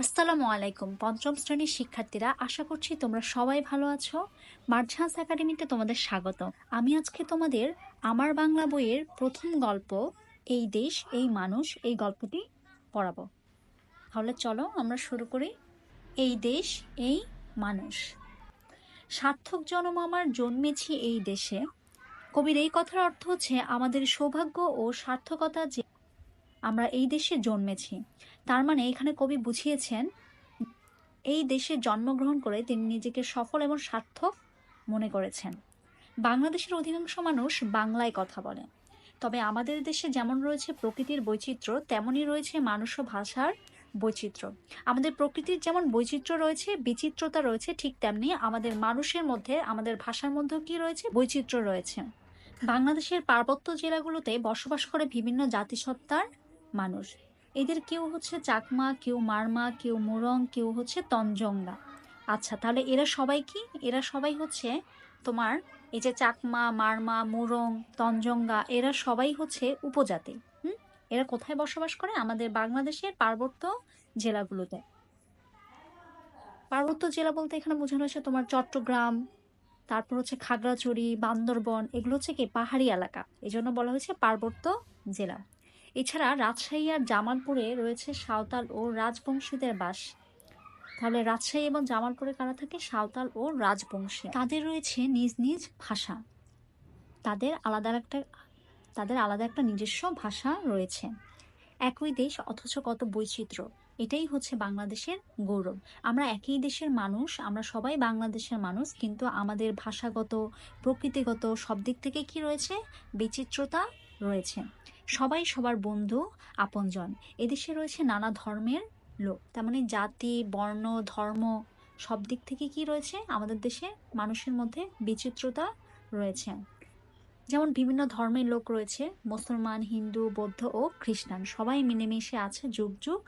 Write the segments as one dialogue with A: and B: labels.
A: আসসালামু আলাইকুম। পঞ্চম শ্রেণির শিক্ষার্থীরা, আশা করছি তোমরা সবাই ভালো আছো। মার্ঝান্স একাডেমিতে তোমাদের স্বাগত। আমি আজকে তোমাদের আমার বাংলা বইয়ের প্রথম গল্প, এই দেশ, এই মানুষ, এই গল্পটি পড়াবো। তাহলে চলো আমরা শুরু করি। এই দেশ, এই মানুষ। সার্থক জনম আমার জন্মেছি এই দেশে। কবির এই কথার অর্থ হচ্ছে, আমাদের সৌভাগ্য ও সার্থকতা যে আমরা এই দেশে জন্মেছি। তার মানে এখানে কবি বুঝিয়েছেন, এই দেশে জন্মগ্রহণ করে তিনি নিজেকে সফল এবং সার্থক মনে করেছেন। বাংলাদেশের অধিকাংশ মানুষ বাংলায় কথা বলে। তবে আমাদের দেশে যেমন রয়েছে প্রকৃতির বৈচিত্র্য, তেমনই রয়েছে মানুষ ভাষার বৈচিত্র্য। আমাদের প্রকৃতির যেমন বৈচিত্র্য রয়েছে, বিচিত্রতা রয়েছে, ঠিক তেমনি আমাদের মানুষের মধ্যে, আমাদের ভাষার মধ্যেও কি রয়েছে? বৈচিত্র্য রয়েছে। বাংলাদেশের পার্বত্য জেলাগুলোতে বসবাস করে বিভিন্ন জাতিসত্তার মানুষ। এদের কেউ হচ্ছে চাকমা, কেউ মারমা, কেউ মুরং, কেউ হচ্ছে তঞ্জঙ্গা আচ্ছা তাহলে এরা সবাই কি? এরা সবাই হচ্ছে তোমার এই যে চাকমা, মারমা, মুরং তঞ্জঙ্গা এরা সবাই হচ্ছে উপজাতি। হুম? এরা কোথায় বসবাস করে? আমাদের বাংলাদেশের পার্বত্য জেলাগুলোতে। পার্বত্য জেলা বলতে এখানে বোঝানো হয়েছে তোমার চট্টগ্রাম, তারপর হচ্ছে খাগড়াছড়ি, বান্দরবন, এগুলো হচ্ছে কি? পাহাড়ি এলাকা। এই জন্য বলা হয়েছে পার্বত্য জেলা। এছাড়া রাজশাহী আর জামালপুরে রয়েছে সাঁওতাল ও রাজবংশীদের বাস। তাহলে রাজশাহী এবং জামালপুরে কারা থাকে? সাঁওতাল ও রাজবংশী। তাদের রয়েছে নিজ নিজ ভাষা। তাদের আলাদা একটা, তাদের আলাদা একটা নিজস্ব ভাষা রয়েছে। একই দেশ অথচ কত বৈচিত্র্য। এটাই হচ্ছে বাংলাদেশের গৌরব। আমরা একই দেশের মানুষ, আমরা সবাই বাংলাদেশের মানুষ, কিন্তু আমাদের ভাষাগত, প্রকৃতিগত সব দিক থেকে কি রয়েছে? বিচিত্রতা রয়েছে। সবাই সবার বন্ধু, আপনজন। এদেশে রয়েছে নানা ধর্মের লোক। তার মানে জাতি, বর্ণ, ধর্ম সব দিক থেকে কি রয়েছে? আমাদের দেশে মানুষের মধ্যে বিচিত্রতা রয়েছে। যেমন বিভিন্ন ধর্মের লোক রয়েছে, মুসলমান, হিন্দু, বৌদ্ধ ও খ্রিস্টান। সবাই মিলেমিশে আছে যুগ যুগ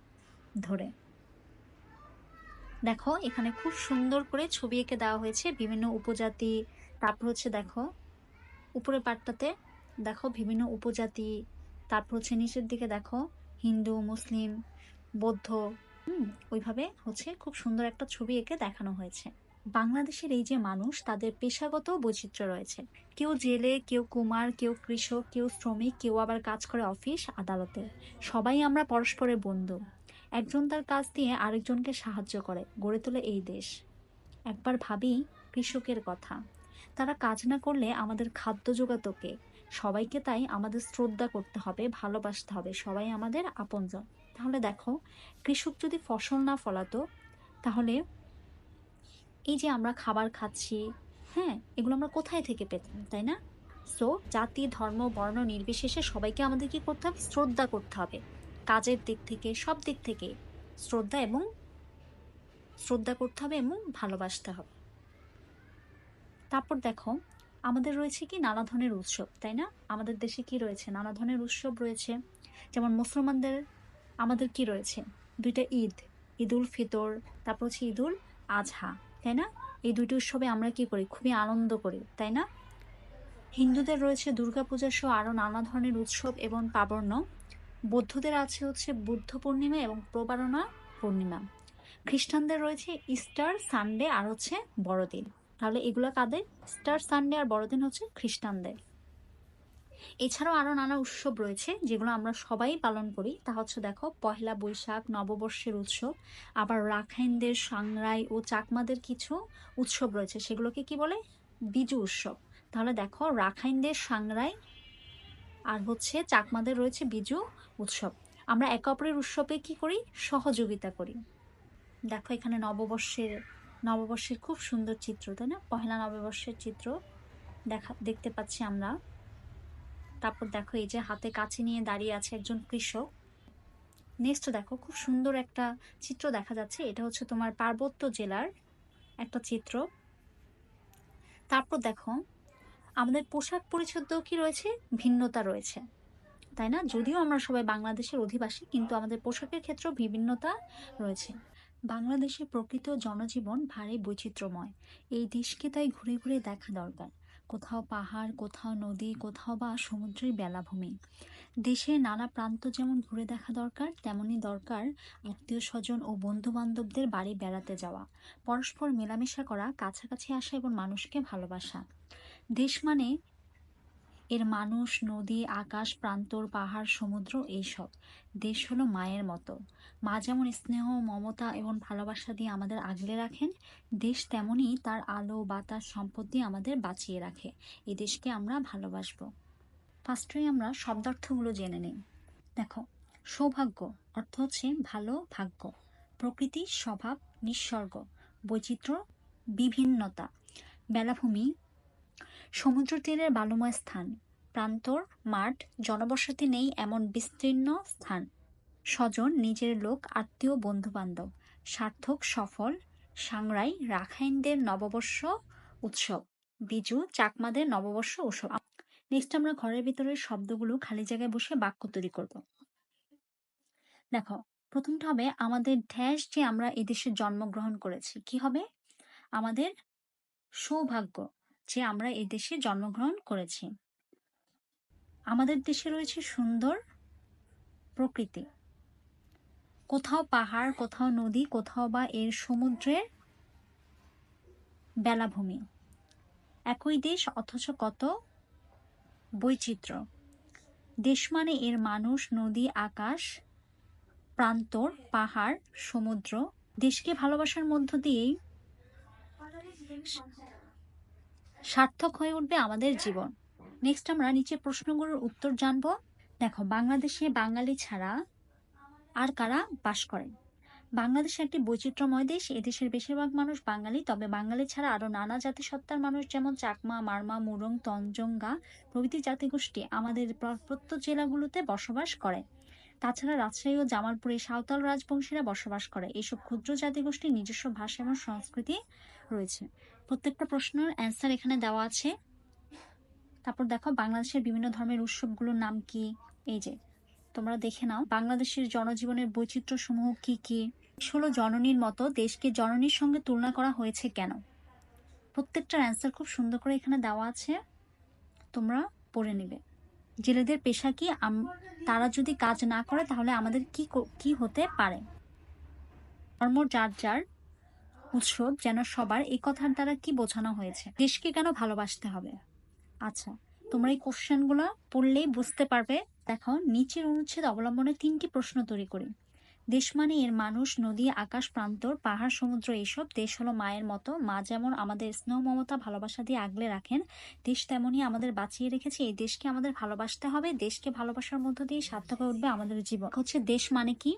A: ধরে। দেখো, এখানে খুব সুন্দর করে ছবি এঁকে দেওয়া হয়েছে বিভিন্ন উপজাতি। তারপর হচ্ছে দেখো, উপরের পাটটাতে দেখো বিভিন্ন উপজাতি তারপর হচ্ছে নিচের দিকে দেখো, হিন্দু, মুসলিম, বৌদ্ধ ওইভাবে হচ্ছে খুব সুন্দর একটা ছবি এঁকে দেখানো হয়েছে। বাংলাদেশের এই যে মানুষ, তাদের পেশাগত বৈচিত্র্য রয়েছে। কেউ জেলে, কেউ কুমার, কেউ কৃষক, কেউ শ্রমিক, কেউ আবার কাজ করে অফিস, আদালতে। সবাই আমরা পরস্পরের বন্ধু। একজন তার কাজ দিয়ে আরেকজনকে সাহায্য করে, গড়ে তোলে এই দেশ। একবার ভাবি, কৃষকের কথা। তারা কাজ না করলে আমাদের খাদ্য জোগাতো কে? সবাইকে তাই আমাদের শ্রদ্ধা করতে হবে, ভালোবাসতে হবে সবাই আমাদের আপনজন। তাহলে দেখো, কৃষক যদি ফসল না ফলাতো, তাহলে এই যে আমরা খাবার খাচ্ছি হ্যাঁ এগুলো আমরা কোথায় থেকে পেতাম, তাই না? সো জাতি, ধর্ম, বর্ণ নির্বিশেষে সবাইকে আমাদের কি করতে হবে? শ্রদ্ধা করতে হবে। কাজের দিক থেকে, সব দিক থেকে শ্রদ্ধা এবং শ্রদ্ধা করতে হবে এবং ভালোবাসতে হবে। তারপর দেখো আমাদের রয়েছে কি নানা ধরনের উৎসব, তাই না? আমাদের দেশে কি রয়েছে? নানা ধরনের উৎসব রয়েছে। যেমন মুসলমানদের আমাদের কি রয়েছে? দুইটা ঈদ ঈদ উল ফিতর, তারপর হচ্ছে ঈদ উল আজহা, তাই না? এই দুইটি উৎসবে আমরা কি করি? খুবই আনন্দ করি, তাই না? হিন্দুদের রয়েছে দুর্গাপূজা সহ আরও নানা ধরনের উৎসব এবং পাবর্ণ। বৌদ্ধদের আছে হচ্ছে বুদ্ধ পূর্ণিমা এবং প্রবারণা পূর্ণিমা। খ্রিস্টানদের রয়েছে ইস্টার সানডে আর হচ্ছে বড়দিন। তাহলে এগুলো কাদের? স্টার সানডে আর বড়দিন হচ্ছে খ্রিস্টানদের। এছাড়াও আরও নানা উৎসব রয়েছে, যেগুলো আমরা সবাই পালন করি। তা হচ্ছে দেখো, পহেলা বৈশাখ, নববর্ষের উৎসব, আবার রাখাইনদের সাংরাই ও চাকমাদের কিছু উৎসব রয়েছে। সেগুলোকে কি বলে? বিজু উৎসব। তাহলে দেখো, রাখাইনদের সাংরাই আর হচ্ছে চাকমাদের রয়েছে বিজু উৎসব। আমরা একে অপরের উৎসবে কি করি? সহযোগিতা করি। দেখো, এখানে নববর্ষের নববর্ষের খুব সুন্দর চিত্র, তাই না? পহেলা নববর্ষের চিত্র দেখা, দেখতে পাচ্ছি আমরা। তারপর দেখো এই যে হাতে কাছে নিয়ে দাঁড়িয়ে আছে একজন কৃষক। নেক্সট দেখো, খুব সুন্দর একটা চিত্র দেখা যাচ্ছে। এটা হচ্ছে তোমার পার্বত্য জেলার একটা চিত্র। তারপর দেখো, আমাদের পোশাক পরিচ্ছদেও কি রয়েছে? ভিন্নতা রয়েছে, তাই না? যদিও আমরা সবাই বাংলাদেশের অধিবাসী, কিন্তু আমাদের পোশাকের ক্ষেত্রেও বিভিন্নতা রয়েছে। বাংলাদেশের প্রকৃত জনজীবন ভারী বৈচিত্র্যময়। এই দেশকে তাই ঘুরে ঘুরে দেখা দরকার। কোথাও পাহাড়, কোথাও নদী, কোথাও বা সমুদ্রের বেলাভূমি। দেশের নানা প্রান্ত যেমন ঘুরে দেখা দরকার, তেমনি দরকার আত্মীয় স্বজন ও বন্ধু বান্ধবদের বাড়ি বেড়াতে যাওয়া। পরস্পর মেলামেশা করা, কাছাকাছি আসা এবং মানুষকে ভালোবাসা। দেশ মানে এর মানুষ, নদী, আকাশ, প্রান্তর, পাহাড়, সমুদ্র এইসব। দেশ হলো মায়ের মতো। মা যেমন স্নেহ, মমতা এবং ভালোবাসা দিয়ে আমাদের আগলে রাখেন, দেশ তেমনই তার আলো, বাতাস, সম্পদ দিয়ে আমাদের বাঁচিয়ে রাখে। এই দেশকে আমরা ভালোবাসবো। ফার্স্টেই আমরা শব্দার্থগুলো জেনে নিই। দেখো, সৌভাগ্য অর্থ হচ্ছে ভালো ভাগ্য। প্রকৃতি, স্বভাব নিঃসর্গ বৈচিত্র্য, বিভিন্নতা। বেলাভূমি সমুদ্র তীরের বালুময় স্থান। প্রান্তর, মাঠ, জনবসতি নেই এমন বিস্তীর্ণ স্থান। স্বজন, নিজের লোক, আত্মীয়, বন্ধুবান্ধব। সার্থক, সফল। সাংরাই, রাখাইনদের নববর্ষ উৎসব। বিজু, চাকমাদের নববর্ষ উৎসব। নেক্সট আমরা ঘরের ভিতরের শব্দগুলো খালি জায়গায় বসে বাক্য তৈরি করব। দেখো, প্রথমটা হবে, আমাদের ঢ্যাস যে আমরা এদেশে জন্মগ্রহণ করেছি, কি হবে? আমাদের সৌভাগ্য যে আমরা এই দেশে জন্মগ্রহণ করেছি। আমাদের দেশে রয়েছে সুন্দর প্রকৃতি। কোথাও পাহাড়, কোথাও নদী, কোথাও বা এর সমুদ্রের বেলাভূমি। একই দেশ, অথচ কত বৈচিত্র্য। দেশ মানে এর মানুষ, নদী, আকাশ, প্রান্তর, পাহাড়, সমুদ্র। দেশকে ভালোবাসার মধ্য দিয়েই সার্থক হয়ে উঠবে আমাদের জীবন। নেক্সট আমরা নিচে প্রশ্নগুলোর উত্তর জানব। দেখো, বাংলাদেশে বাঙালি ছাড়া আর কারা বাস করেন বাংলাদেশ একটি বৈচিত্র্যময় দেশ এদেশের বেশিরভাগ মানুষ বাঙালি, তবে বাঙালি ছাড়া আরও নানা জাতিসত্তার মানুষ যেমন চাকমা, মারমা, মুরং, তঞ্জঙ্গা প্রভৃতি জাতিগোষ্ঠী আমাদের পার্বত্য জেলাগুলোতে বসবাস করে। তাছাড়া রাজশাহী ও জামালপুরে সাঁওতাল রাজবংশীরা বসবাস করে। এইসব ক্ষুদ্র জাতিগোষ্ঠীর নিজস্ব ভাষা এবং সংস্কৃতি রয়েছে। প্রত্যেকটা প্রশ্নের অ্যান্সার এখানে দেওয়া আছে। তারপর দেখো বাংলাদেশের বিভিন্ন ধর্মের উৎসবগুলোর নাম কি? এই যে, তোমরা দেখে নাও। বাংলাদেশের জনজীবনের বৈচিত্র্য সমূহ কি কি? ষোলো জননীর মতো দেশকে জননীর সঙ্গে তুলনা করা হয়েছে কেন? প্রত্যেকটার অ্যান্সার খুব সুন্দর করে এখানে দেওয়া আছে। তোমরা পড়ে নেবে। জেলেদের পেশা কি? তারা যদি কাজ না করে তাহলে আমাদের কি কি হতে পারে? ধর্ম যার যার উৎসব যেন সবার এই কথার দ্বারা কি বোঝানো হয়েছে? দেশকে কেন ভালোবাসতে হবে? আচ্ছা তোমরা এই কোশ্চেনগুলো পড়লেই বুঝতে পারবে। দেখো, নিচের অনুচ্ছেদ অবলম্বনে তিনটি প্রশ্ন তৈরি করি। দেশ মানে এর মানুষ, নদী, আকাশ, প্রান্তর, পাহাড়, সমুদ্র এইসব দেশ হলো মায়ের মতো। মা যেমন আমাদের স্নেহ, মমতা, ভালোবাসা দিয়ে আগলে রাখেন, দেশ তেমনই আমাদের বাঁচিয়ে রেখেছে। এই দেশকে আমাদের ভালোবাসতে হবে। দেশকে ভালোবাসার মধ্য দিয়ে সার্থক হয়ে উঠবে আমাদের জীবন। হচ্ছে দেশ মানে কি?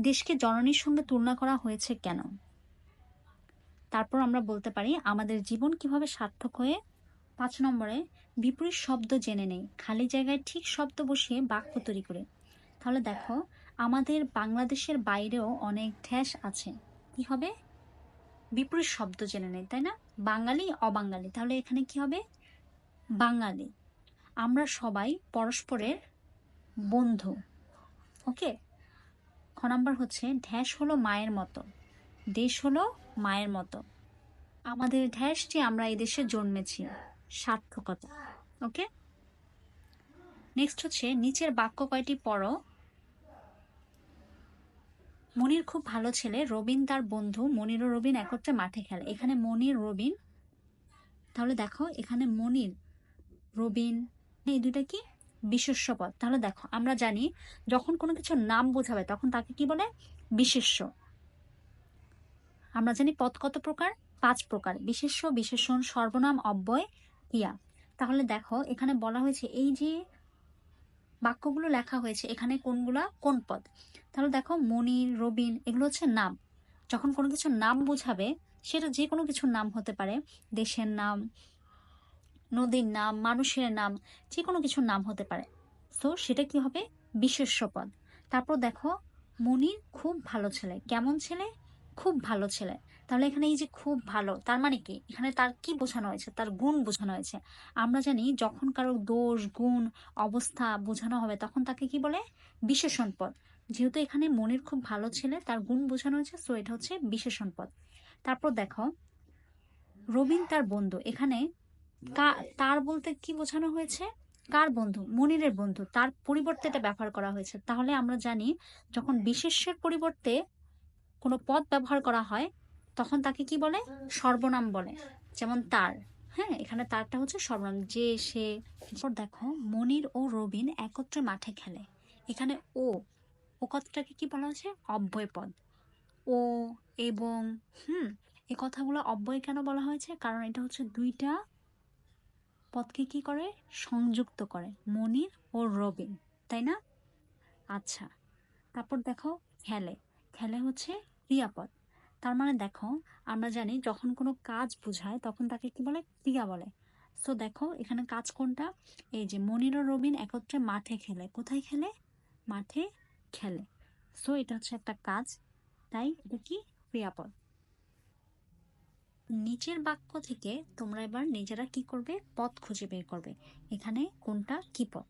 A: দেশকে জননীর সঙ্গে তুলনা করা হয়েছে কেন? তারপর আমরা বলতে পারি, আমাদের জীবন কীভাবে সার্থক হয়ে পাঁচ নম্বরে, বিপরীত শব্দ জেনে নেই। খালি জায়গায় ঠিক শব্দ বসিয়ে বাক্য তৈরি করে। তাহলে দেখো, আমাদের বাংলাদেশের বাইরেও অনেক ঠ্যাস আছে। কি হবে? বিপরীত শব্দ জেনে নেই, তাই না? বাঙালি, অবাঙালি। তাহলে এখানে কি হবে? বাঙালি। আমরা সবাই পরস্পরের বন্ধু। ওকে? খ নম্বর হচ্ছে ঢ্যাস হলো মায়ের মতো। দেশ হলো মায়ের মতো। আমাদের ঢ্যাসটি আমরা এই দেশে জন্মেছি। সার্থকতা। ওকে নেক্সট হচ্ছে নিচের বাক্য কয়টি পড়ো? মনির খুব ভালো ছেলে। রবিন তার বন্ধু। মনির ও রবিন একত্রে মাঠে খেলে। এখানে মনির, রবিন। তাহলে দেখো, এখানে মনির, রবিন, এই দুটা কি? বিশেষ্য পদ। তাহলে দেখো, আমরা জানি যখন কোনো কিছুর নাম বোঝাবে, তখন তাকে কি বলে? বিশেষ্য। আমরা জানি পদ কত প্রকার? পাঁচ প্রকার। বিশেষ্য, বিশেষণ, সর্বনাম, অব্যয় ক্রিয়া তাহলে দেখো, এখানে বলা হয়েছে এই যে বাক্যগুলো লেখা হয়েছে, এখানে কোনগুলা? কোন পদ? তাহলে দেখো, মনির, রবিন, এগুলো হচ্ছে নাম। যখন কোনো কিছুর নাম বোঝাবে, সেটা যে কোনো কিছুর নাম হতে পারে। দেশের নাম, নদীর নাম, মানুষের নাম, যে কোনো কিছুর নাম হতে পারে। তো সেটা কি হবে? বিশেষ্য পদ। তারপর দেখো, মনির খুব ভালো ছেলে। কেমন ছেলে? খুব ভালো ছেলে। তাহলে এখানে এই যে খুব ভালো, তার মানে কি? এখানে তার কি বোঝানো হয়েছে? তার গুণ বোঝানো হয়েছে। আমরা জানি যখন কারও দোষ, গুণ, অবস্থা বোঝানো হবে, তখন তাকে কি বলে? বিশেষণ পদ। যেহেতু এখানে মনের খুব ভালো ছেলে, তার গুণ বোঝানো হয়েছে সো এটা হচ্ছে বিশেষণ পদ। তারপর দেখো, রবিন তার বন্ধু। এখানে তার বলতে কি বোঝানো হয়েছে? কার বন্ধু? মনিরের বন্ধু। তার পরিবর্তে এটা ব্যবহার করা হয়েছে। তাহলে আমরা জানি যখন বিশেষ্যের পরিবর্তে কোনো পদ ব্যবহার করা হয়, তখন তাকে কি বলে? সর্বনাম বলে। যেমন তার। হ্যাঁ এখানে তারটা হচ্ছে সর্বনাম। যে, সে। দেখো, মনির ও রবিন একত্রে মাঠে খেলে। এখানে ও ও কথাটাকে কি বলা হচ্ছে অব্যয় পদ। ও এবং হুম এই কথাগুলো অব্যয় কেন বলা হয়েছে? কারণ এটা হচ্ছে দুইটা পদকে কি করে? সংযুক্ত করে, মনির ও রবিন। তাই না? আচ্ছা তারপর দেখো, খেলে। খেলে হচ্ছে ক্রিয়াপদ। তার মানে দেখো, আমরা জানি যখন কোনো কাজ বোঝায়, তখন তাকে কি বলে? ক্রিয়া বলে। সো দেখো, এখানে কাজ কোনটা? এই যে মনির রবিন একত্রে মাঠে খেলে। কোথায় খেলে? মাঠে খেলে। সো এটা হচ্ছে একটা কাজ। তাই এটা কি? ক্রিয়াপদ। নিচের বাক্য থেকে তোমরা এবার নিজেরা কি করবে? পথ খুঁজে বের করবে। এখানে কোনটা? কি পদ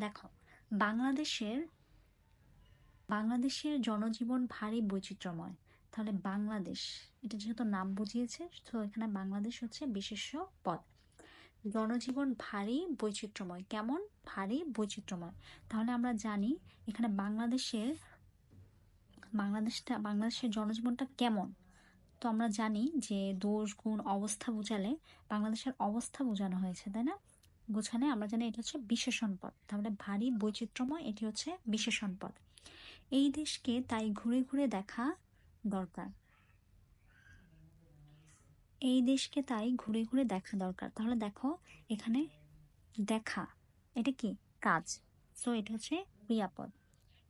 A: দেখো, বাংলাদেশের বাংলাদেশের জনজীবন ভারী বৈচিত্র্যময়। তাহলে বাংলাদেশ, এটা যেহেতু নাম বুঝিয়েছে, তো এখানে বাংলাদেশ হচ্ছে বিশেষ্য পদ। জনজীবন ভারী বৈচিত্র্যময়। কেমন? ভারী বৈচিত্র্যময়। তাহলে আমরা জানি এখানে বাংলাদেশের, বাংলাদেশটা, বাংলাদেশের জনজীবনটা কেমন? তো আমরা জানি যে দোষ, গুণ, অবস্থা বোঝালে বাংলাদেশের অবস্থা বোঝানো হয়েছে, তাই না? বোঝালে আমরা জানি এটা হচ্ছে বিশেষণ পদ। তাহলে ভারী বৈচিত্র্যময়, এটি হচ্ছে বিশেষণ পদ। এই দেশকে তাই ঘুরে ঘুরে দেখা দরকার। এই দেশকে তাই ঘুরে ঘুরে দেখা দরকার। তাহলে দেখো, এখানে দেখা, এটা কি? কাজ। সো এটা হচ্ছে ক্রিয়াপদ।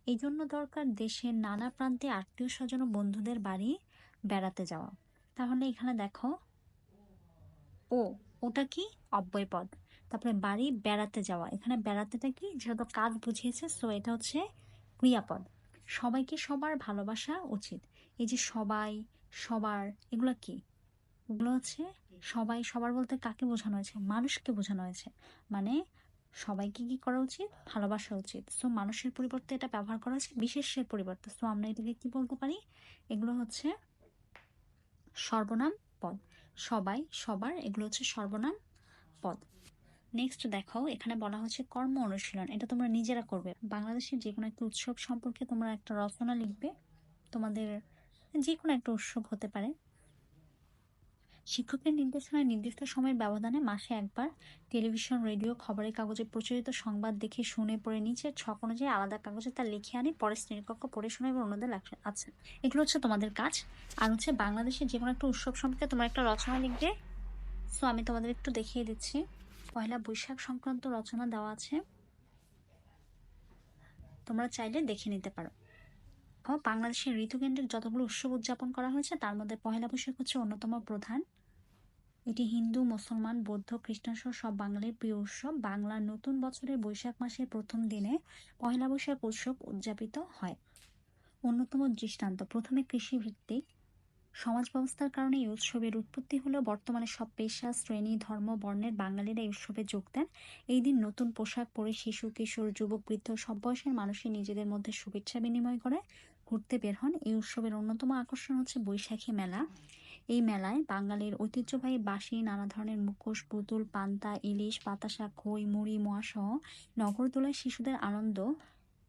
A: এই জন্য দরকার দেশের নানা প্রান্তে আত্মীয় স্বজন ও বন্ধুদের বাড়ি বেড়াতে যাওয়া। তাহলে এখানে দেখো, ও, ওটা কি? অব্যয় পদ তারপরে বাড়ি বেড়াতে যাওয়া। এখানে বেড়াতেটা কি? যেহেতু কাজ বুঝিয়েছে সো এটা হচ্ছে ক্রিয়াপদ। সবাইকে সবার ভালোবাসা উচিত। এই যে সবাই, সবার, এগুলো কি? এগুলো হচ্ছে সবাই, সবার বলতে কাকে বোঝানো হয়েছে? মানুষকে বোঝানো হয়েছে। মানে সবাইকে কি করা উচিত? ভালোবাসা উচিত। সো মানুষের পরিবর্তে এটা ব্যবহার করা হচ্ছে বিশেষের পরিবর্তে। সো আমরা এটাকে কি বলতে পারি? এগুলো হচ্ছে সর্বনাম পদ। সবাই, সবার, এগুলো হচ্ছে সর্বনাম পদ। নেক্সট দেখো, এখানে বলা হচ্ছে কর্ম অনুশীলন। এটা তোমরা নিজেরা করবে। বাংলাদেশের যে কোনো একটা উৎসব সম্পর্কে তোমরা একটা রচনা লিখবে। তোমাদের যে কোনো একটা উৎসব হতে পারে। শিক্ষকের নির্দেশনায় নির্দিষ্ট সময়ের ব্যবধানে মাসে একবার টেলিভিশন, রেডিও, খবরের কাগজে প্রচলিত সংবাদ দেখে শুনে পড়ে নিচে ছক অনুযায়ী আলাদা কাগজে তা লিখে আনি, পরে শ্রেণীকক্ষ পড়ে শোনা এবং অন্যদের আচ্ছা এগুলো হচ্ছে তোমাদের কাজ। আর হচ্ছে বাংলাদেশের যে কোনো একটা উৎসব সম্পর্কে তোমরা একটা রচনা লিখবে। সো আমি তোমাদের একটু দেখিয়ে দিচ্ছি। পয়লা বৈশাখ সংক্রান্ত রচনা দেওয়া আছে। তোমরা চাইলে দেখে নিতে পারো। বাংলাদেশের ঋতুকেন্দ্রিক যতগুলো উৎসব উদযাপন করা হয়েছে, তার মধ্যে পহেলা বৈশাখ হচ্ছে অন্যতম প্রধান। এটি হিন্দু, মুসলমান, বৌদ্ধ, খ্রিস্টান সহ সব বাঙালির প্রিয় উৎসব। বাংলার নতুন বছরের বৈশাখ মাসের প্রথম দিনে পয়লা বৈশাখ উৎসব উদযাপিত হয়। অন্যতম দৃষ্টান্ত, প্রথমে কৃষিভিত্তিক সমাজ ব্যবস্থার কারণে এই উৎসবের উৎপত্তি হলেও বর্তমানে সব পেশা, শ্রেণি, ধর্ম, বর্ণের বাঙালিরা এই উৎসবে যোগ দেন। এই দিন নতুন পোশাক পরে শিশু, কিশোর, যুবক, বৃদ্ধ সব বয়সের মানুষই নিজেদের মধ্যে শুভেচ্ছা বিনিময় করে ঘুরতে বের হন। এই উৎসবের অন্যতম আকর্ষণ হচ্ছে বৈশাখী মেলা। এই মেলায় বাঙালির ঐতিহ্যবাহী বাঁশি, নানা ধরনের মুখোশ, পুতুল, পান্তা, ইলিশ, বাতাসা, খই, মুড়ি, মোয়া সহ নগরদোলায় শিশুদের আনন্দ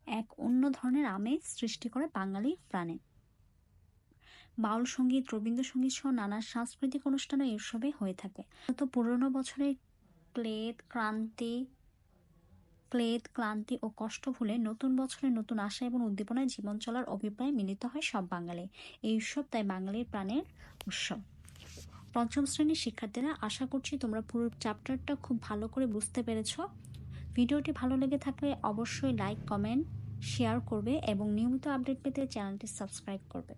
A: এক অন্য ধরনের আমেজ সৃষ্টি করে বাঙালি প্রাণে। বাউল সংগীত, রবীন্দ্রসঙ্গীত সহ নানা সাংস্কৃতিক অনুষ্ঠান এই উৎসবে হয়ে থাকে। তো পুরনো বছরের ক্লেদ ক্রান্তি ক্লেদ ক্লান্তি ও কষ্ট ভুলে নতুন বছরের নতুন আশা এবং উদ্দীপনায় জীবন চলার অভিপ্রায় মিলিত হয় সব বাঙালি। এই উৎসব তাই বাঙালির প্রাণের উৎসব। পঞ্চম শ্রেণির শিক্ষার্থীরা, আশা করছি তোমরা পুরো চ্যাপ্টারটা খুব ভালো করে বুঝতে পেরেছ। ভিডিওটি ভালো লেগে থাকলে অবশ্যই লাইক কমেন্ট শেয়ার করবে এবং নিয়মিত আপডেট পেতে চ্যানেলটি সাবস্ক্রাইব করবে।